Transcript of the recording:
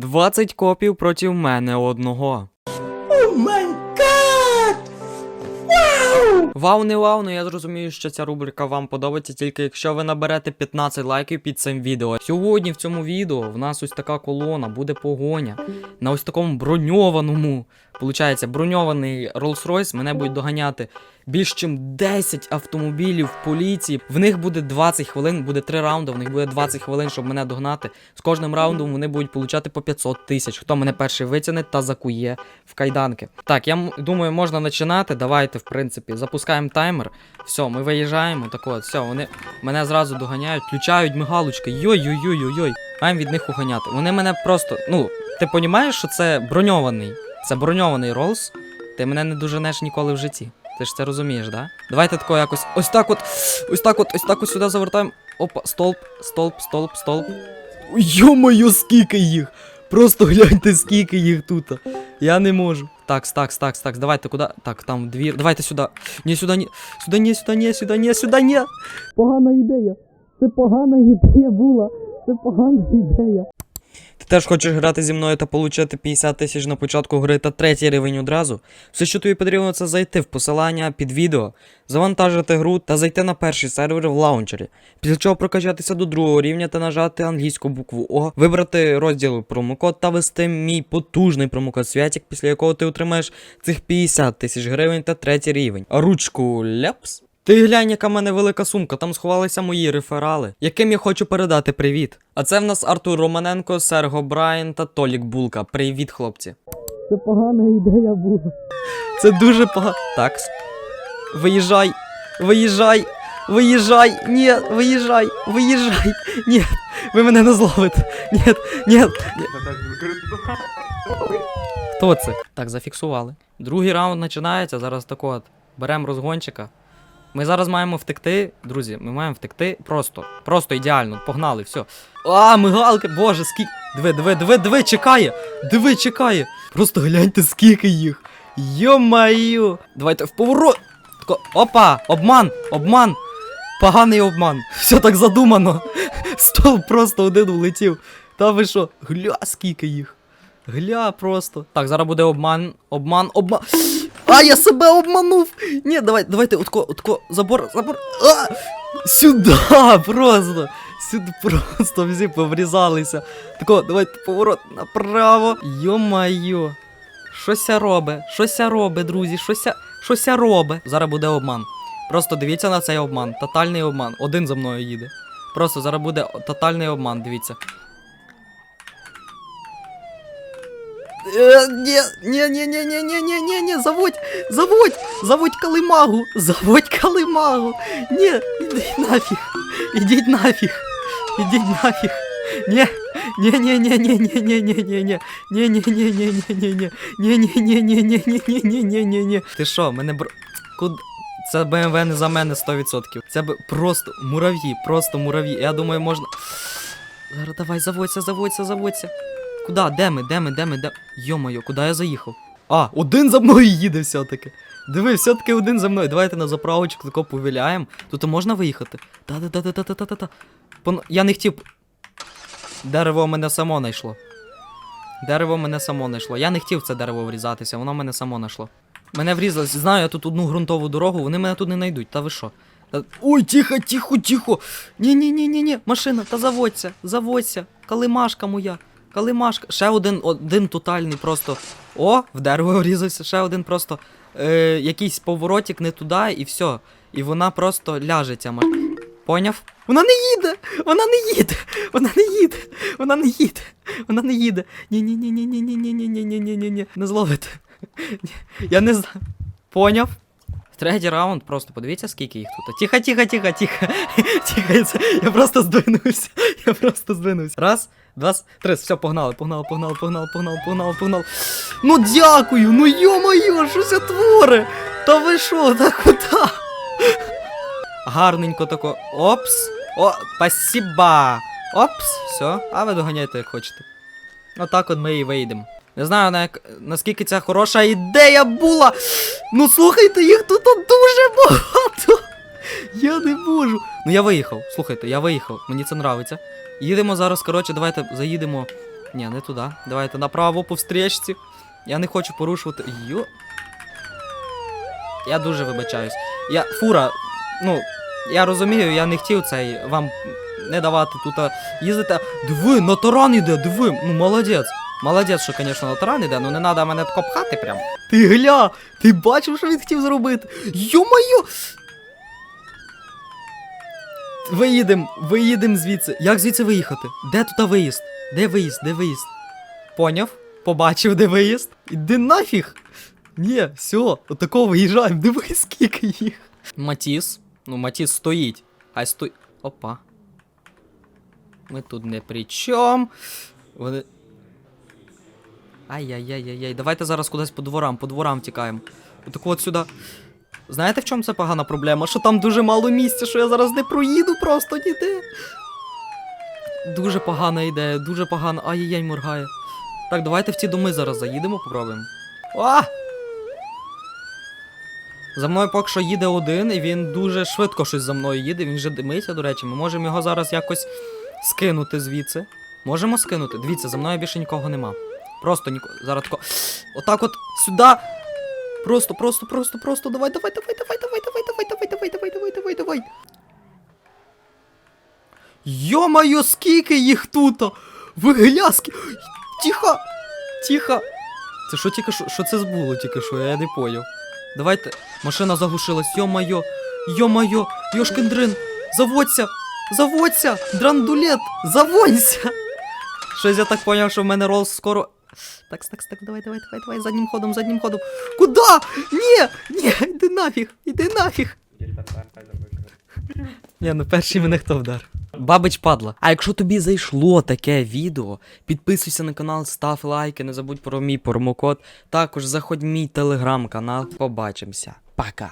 20 копів проти мене одного. Вау, Вау, не вау, але я зрозумію, що ця рубрика вам подобається тільки якщо ви наберете 15 лайків під цим відео. Сьогодні в цьому відео в нас ось така колона, буде погоня. На ось такому броньованому, получається, броньований Rolls-Royce мене будуть доганяти більш ніж 10 автомобілів поліції. В них буде 20 хвилин, буде 3 раунди, в них буде 20 хвилин, щоб мене догнати. З кожним раундом вони будуть получати по 500 тисяч. Хто мене перший витягне та закує в кайданки. Так, я думаю, можна починати. Давайте, в принципі, запускаємо таймер. Все, ми виїжджаємо. Так от, все, вони мене зразу доганяють, включають мигалочки. Йой-йой-йой-йой. Маємо від них уганяти. Вони мене просто. Ну, ти розумієш, що це броньований. Броньований Роллс. Ти мене не доженеш ніколи в житті. Ти ж це розумієш, да? Давайте тако якось. Ось так от. Ось так от, ось так от сюди завертаємо. Опа, столб, столб, столб, столб. Йо-моє, скільки їх! Просто гляньте, скільки їх тут. Я не можу. Такс, такс, такс, такс. Давайте куди? Так, там двір. Давайте сюди. Ні, сюди, ні. Сюди, ні, сюди, ні, сюди, ні, сюди, ні. Погана ідея. Це погана ідея була. Це погана ідея. Теж хочеш грати зі мною та получати 50 тисяч на початку гри та третій рівень одразу? Все, що тобі потрібно, це зайти в посилання під відео, завантажити гру та зайти на перший сервер в лаунчері. Після чого прокачатися до другого рівня та нажати англійську букву О, вибрати розділ промокод та ввести мій потужний промокод Святік, після якого ти отримаєш цих 50 тисяч гривень та третій рівень. Ручку ляпс. Ти глянь, яка в мене велика сумка, там сховалися мої реферали, яким я хочу передати привіт. А це в нас Артур Романенко, Серго Брайан та Толік Булка. Привіт, хлопці. Це погана ідея була. Це дуже погано. Так. Виїжджай, виїжджай, виїжджай, ні, виїжджай, виїжджай. Ні, ви мене не зловите. Ні, ні. Хто це? Так, зафіксували. Другий раунд починається. Зараз тако от. Беремо розгончика. Ми зараз маємо втекти, друзі, ми маємо втекти просто. Просто ідеально. Погнали, все. А, мигалки, боже, скільки. Диви, диви, диви, диви, чекає! Диви, чекає! Просто гляньте, скільки їх. Йо-маю! Давайте в поворот! Тако, опа! Обман! Обман! Поганий обман. Все так задумано. Стол просто один улетів. Та ви що? Гля, скільки їх. Гля просто. Так, зараз буде обман, обман, обман. А, я себе обманув! Ні, давай, давайте, отко, отко, забор, забор. А! Сюди просто! Сюди просто всі поврізалися. Тако, давайте поворот направо. Йо-майо. Щося робе, щося робе, друзі, щося, щося робе. Зараз буде обман. Просто дивіться на цей обман. Тотальний обман. Один за мною їде. Просто зараз буде тотальний обман, дивіться. Е, Ні, заводь, заводь, заводь калимагу, заводь калимагу. Ні, ідіть нафіг, ідіть нафіг, ідіть нафіг. Ні, ні, ні. Ти що, мене бр... Куд... Це БМВ не за мене 100%. Це б просто мурав'ї, просто мурав'ї. Я думаю, можна. Зараз давай, заводься, заводься, заводься. Куда? Де ми? Де ми? Де ми? Де? Йо-моє, куди я заїхав? А, один за мною їде все-таки. Диви, все-таки один за мною. Давайте на заправочку тако повіляємо. Тут можна виїхати? Та-та-та-та-та-та-та. Пон... Я не хотів. Дерево мене само знайшло. Дерево мене само знайшло. Я не хотів це дерево врізатися, воно мене само знайшло. Мене врізалось, знаю, я тут одну ґрунтову дорогу, вони мене тут не знайдуть. Та ви що? Ой, тихо, тихо, тихо. Ні, ні, ні, ні, ні, машина, та заводься, заводься. Калимашка моя. Калимашка. Ще один, один тотальний просто. О, в дерево врізався, ще один просто. Е, якийсь поворотик не туди і все. І вона просто ляже ця машина. Поняв? Вона не їде! Вона не їде! Вона не їде! Вона не їде! Вона не їде! Ні, ні, ні, ні, ні, ні, ні, ні, ні, ні, ні, ні, ні. Не зловите. Ні, Я не знаю. Поняв? Третій раунд, просто подивіться, скільки їх тут. Тихо, тихо, тихо, тихо. Тихо, я просто здвинувся. Я просто здвинувся. Раз, два, три. Все, погнали, погнали, погнали, погнали, погнали, погнали, погнали. Ну дякую, ну йо-моє, що це творе? Та ви що, так куди? Гарненько тако. Опс. О, спасіба. Опс, все, а ви доганяйте, як хочете. Отак от ми і вийдемо. Не знаю, на як, наскільки ця хороша ідея була. Ну слухайте, їх тут дуже багато. Я не можу. Ну я виїхав. Слухайте, я виїхав. Мені це нравиться. Їдемо зараз, коротше, давайте заїдемо Ні, не туди. Давайте направо по встрічці. Я не хочу порушувати. Йо. Я дуже вибачаюсь. Я. Фура, ну, я розумію, я не хотів цей вам не давати тут їздити. Диви, на таран іде, диви. Ну, молодець. Молодець, що, звісно, на таран іде, ну не треба мене тако пхати прям. Ти гля! Ти бачив, що він хотів зробити? Йо-моє! Виїдем, виїдем звідси. Як звідси виїхати? Де тут виїзд? Де виїзд? Де виїзд? Поняв? Побачив, де виїзд? Іди нафіг! Ні, все, отако виїжджаємо, дивись, скільки їх. Матіс. Ну, Матіс стоїть. Хай стой. Опа. Ми тут не при чому. Вони. Ай-яй-яй-яй-яй. Давайте зараз кудись по дворам, по дворам тікаємо. Отако от сюди. Знаєте, в чому це погана проблема? Що там дуже мало місця, що я зараз не проїду просто ніде. Дуже погана ідея, дуже погана. Ай-яй-яй, моргає. Так, давайте в ці доми зараз заїдемо, попробуємо. А! За мною поки що їде один, і він дуже швидко щось за мною їде. Він вже димиться, до речі. Ми можемо його зараз якось скинути звідси. Можемо скинути. Дивіться, за мною більше нікого нема. Просто нікого. Зараз тако. Отак от сюди. Просто, просто, просто, просто. Давай, давай, давай, давай, давай, давай, давай, давай, давай, давай, давай, давай, давай. Йо-моє, скільки їх тут! Ви гляски! Тихо! Тихо! Це що тільки що? Що це збуло тільки що? Я не поняв. Давайте. Машина заглушилась. Йо-моє! Йо-моє! Йошкіндрин! Заводься! Заводься! Драндулет! Заводься! Щось я так поняв, що в мене ролл скоро. Так, так, так, давай, давай, давай, давай, заднім ходом, заднім ходом. Куда? Ні! Ні, йди нафіг, іди нафіг. Ні, ну перший мене хто вдар. Бабич падла. А якщо тобі зайшло таке відео, підписуйся на канал, став лайки, не забудь про мій промокод. Також заходь в мій телеграм-канал. Побачимося. Пока.